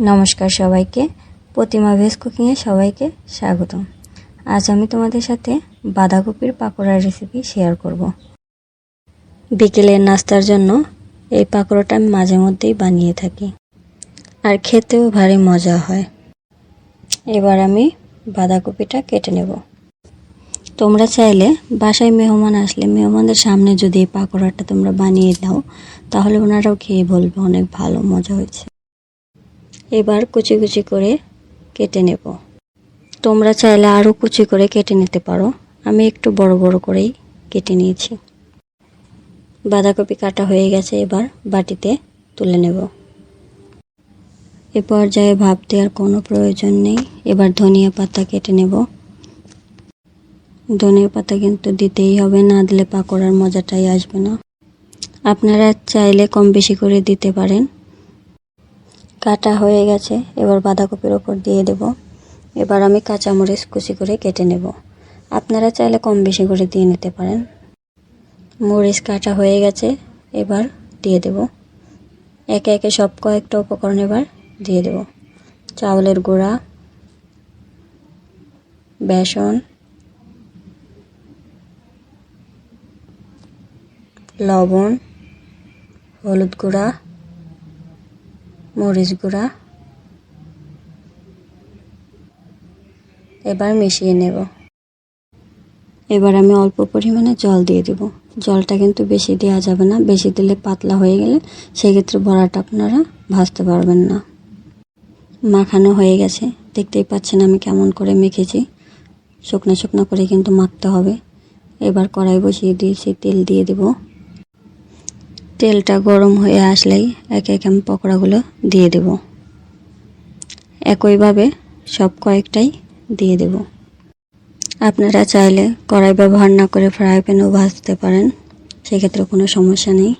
নমস্কার সবাইকে। প্রতিমা ভেজ কুকিংয়ে সবাইকে স্বাগতম। আজ আমি তোমাদের সাথে বাঁধাকপির পাকোড়ার রেসিপি শেয়ার করব। বিকেলের নাস্তার জন্য এই পাকোড়াটা আমি মাঝে মধ্যেই বানিয়ে থাকি। আর খেতেও ভারী মজা হয়। এবার আমি বাঁধাকপিটা কেটে নেব। তোমরা চাইলে বাসায় মেহমান আসলে মেহমানদের সামনে যদি এই পাকোড়াটা তোমরা বানিয়ে দাও, তাহলে ওনারাও খেয়ে বলবে অনেক ভালো, মজা হয়েছে। এবার কুচি কুচি করে কেটে নেব। তোমরা চাইলে আরও কুচি করে কেটে নিতে পারো। আমি একটু বড় বড় করেই কেটে নিয়েছি। বাঁধাকপি কাটা হয়ে গেছে এবার বাটিতে তুলে নেব। এ পর্যায়ে ভাব দেওয়ার কোনো প্রয়োজন নেই। এবার ধনিয়া পাতা কেটে নেব। ধনিয়া পাতা কিন্তু দিতেই হবে, না দিলে পাকোড়ার মজাটাই আসবে না। আপনারা চাইলে কম বেশি করে দিতে পারেন। কাটা হয়ে গেছে, এবার বাঁধাকপির ওপর দিয়ে দেব। এবার আমি কাঁচামরিচ কুচি করে কেটে নেব। আপনারা চাইলে কম বেশি করে দিয়ে নিতে পারেন। মরিচ কাটা হয়ে গেছে, এবার দিয়ে দেব। একে একে সব কয়েকটা উপকরণ এবার দিয়ে দেব। চাউলের গুঁড়া, বেসন, লবণ, হলুদ গুঁড়া মরিচ গুঁড়া। এবার মিশিয়ে নেব। এবার আমি অল্প পরিমাণে জল দিয়ে দেব। জলটা কিন্তু বেশি দেওয়া যাবে না, বেশি দিলে পাতলা হয়ে গেলে সেক্ষেত্রে বড়াটা আপনারা ভাজতে পারবেন না। মাখানো হয়ে গেছে। দেখতেই পাচ্ছেন আমি কেমন করে মেখেছি। শুকনো শুকনো করে কিন্তু মাখতে হবে। এবার কড়াই বসিয়ে দিয়েছি, তেল দিয়ে দেব। তেলটা গরম হয়ে আসলেই একে একে আমি পকোড়াগুলো দিয়ে দেব। একইভাবে সব কয়েকটাই দিয়ে দেব। আপনারা চাইলে কড়াই ব্যবহার না করে ফ্রাই প্যানেও ভাজতে পারেন, সেক্ষেত্রে কোনো সমস্যা নেই।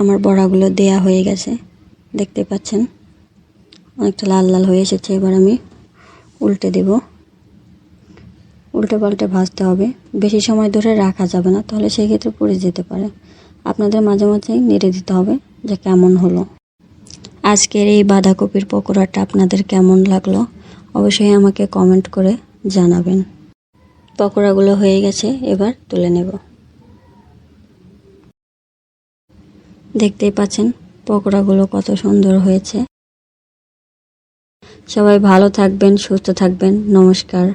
আমার বড়াগুলো দেয়া হয়ে গেছে, দেখতে পাচ্ছেন? অনেকটা লাল লাল হয়ে এসেছে, এবার আমি উল্টে দেব। উল্টে পাল্টে ভাজতে হবে। বেশি সময় ধরে রাখা যাবে না, তাহলে সেক্ষেত্রে পড়ে যেতে পারে। আপনাদের মাঝে মাঝেই নেড়ে দিতে হবে যে কেমন হলো। আজকের এই বাঁধাকপির পকোড়াটা আপনাদের কেমন লাগল, অবশ্যই আমাকে কমেন্ট করে জানাবেন। পকোড়াগুলো হয়ে গেছে, এবার তুলে নেব। দেখতেই পাচ্ছেন পকোড়াগুলো কত সুন্দর হয়েছে। সবাই ভালো থাকবেন, সুস্থ থাকবেন, নমস্কার।